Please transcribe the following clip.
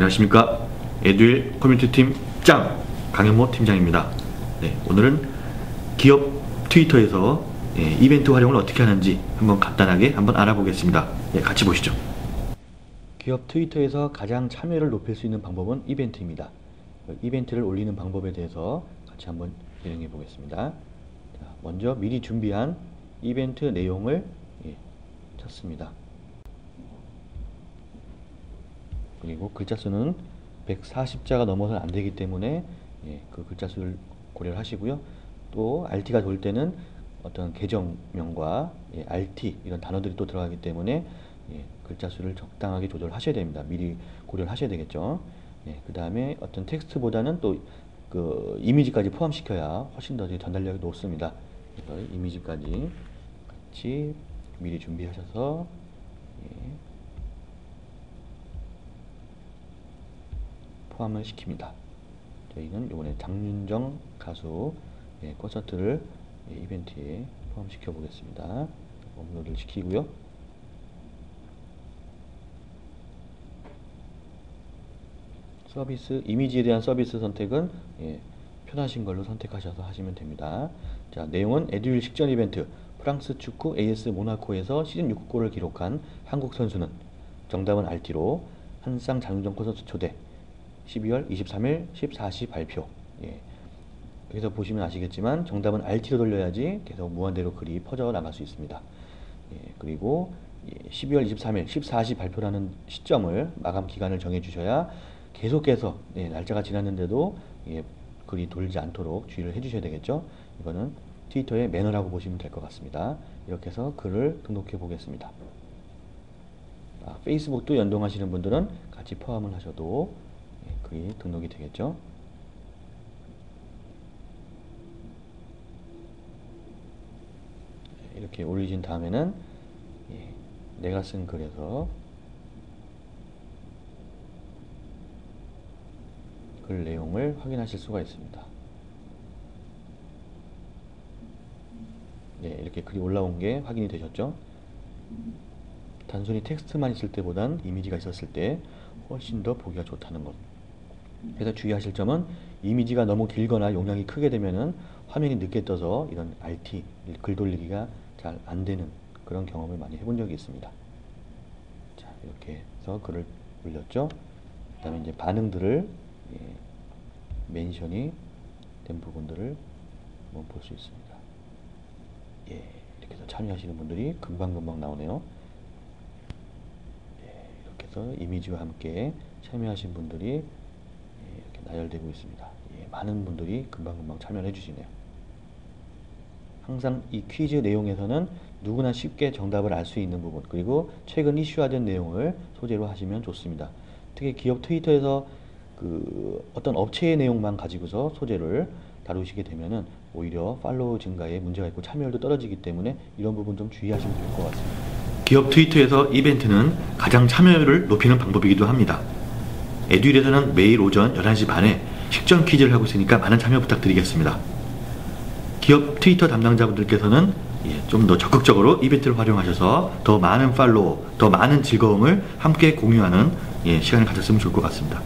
안녕하십니까 에듀일 커뮤니티 팀 짱 강현모 팀장입니다. 네, 오늘은 기업 트위터에서 예, 이벤트 활용을 어떻게 하는지 한번 간단하게 한번 알아보겠습니다. 네, 같이 보시죠. 기업 트위터에서 가장 참여를 높일 수 있는 방법은 이벤트입니다. 그 이벤트를 올리는 방법에 대해서 같이 한번 진행해 보겠습니다. 자, 먼저 미리 준비한 이벤트 내용을 예, 찾습니다. 그리고 글자 수는 140자가 넘어서는 안 되기 때문에 예, 그 글자 수를 고려를 하시고요. 또 RT가 돌 때는 어떤 계정명과 예, RT 이런 단어들이 또 들어가기 때문에 예, 글자 수를 적당하게 조절하셔야 됩니다. 미리 고려를 하셔야 되겠죠. 예, 그 다음에 어떤 텍스트보다는 또 그 이미지까지 포함시켜야 훨씬 더 전달력이 높습니다. 이미지까지 같이 미리 준비하셔서 예, 포함을 시킵니다. 저희는 이번에 장윤정 가수 예, 콘서트를 예, 이벤트에 포함시켜 보겠습니다. 업로드를 시키고요. 서비스 이미지에 대한 서비스 선택은 예, 편하신 걸로 선택하셔서 하시면 됩니다. 자 내용은 에듀윌 식전 이벤트 프랑스 축구 AS 모나코에서 시즌 6골을 기록한 한국 선수는 정답은 RT로 한쌍 장윤정 콘서트 초대 12월 23일 14시 발표 예. 여기서 보시면 아시겠지만 정답은 RT로 돌려야지 계속 무한대로 글이 퍼져 나갈 수 있습니다. 예. 그리고 12월 23일 14시 발표라는 시점을 마감 기간을 정해 주셔야 계속해서 예, 날짜가 지났는데도 예, 글이 돌지 않도록 주의를 해주셔야 되겠죠. 이거는 트위터의 매너라고 보시면 될 것 같습니다. 이렇게 해서 글을 등록해 보겠습니다. 아, 페이스북도 연동하시는 분들은 같이 포함을 하셔도 예, 글이 등록이 되겠죠. 예, 이렇게 올리신 다음에는 예, 내가 쓴 글에서 글 내용을 확인하실 수가 있습니다. 네, 이렇게 글이 올라온 게 확인이 되셨죠? 단순히 텍스트만 있을 때보단 이미지가 있었을 때 훨씬 더 보기가 좋다는 것. 그래서 주의하실 점은 이미지가 너무 길거나 용량이 크게 되면은 화면이 늦게 떠서 이런 RT, 글 돌리기가 잘 안 되는 그런 경험을 많이 해본 적이 있습니다. 자, 이렇게 해서 글을 올렸죠. 그 다음에 이제 반응들을 예, 멘션이 된 부분들을 한번 볼 수 있습니다. 예, 이렇게 해서 참여하시는 분들이 금방금방 나오네요. 예, 이렇게 해서 이미지와 함께 참여하신 분들이 나열되고 있습니다. 예, 많은 분들이 금방금방 참여를 해주시네요. 항상 이 퀴즈 내용에서는 누구나 쉽게 정답을 알 수 있는 부분 그리고 최근 이슈화된 내용을 소재로 하시면 좋습니다. 특히 기업 트위터에서 그 어떤 업체의 내용만 가지고서 소재를 다루시게 되면은 오히려 팔로우 증가에 문제가 있고 참여율도 떨어지기 때문에 이런 부분 좀 주의하시면 될것 같습니다. 기업 트위터에서 이벤트는 가장 참여율을 높이는 방법이기도 합니다. 에듀일에서는 매일 오전 11시 반에 식전 퀴즈를 하고 있으니까 많은 참여 부탁드리겠습니다. 기업 트위터 담당자분들께서는 예, 좀더 적극적으로 이벤트를 활용하셔서 더 많은 팔로워, 더 많은 즐거움을 함께 공유하는 예, 시간을 가졌으면 좋을 것 같습니다.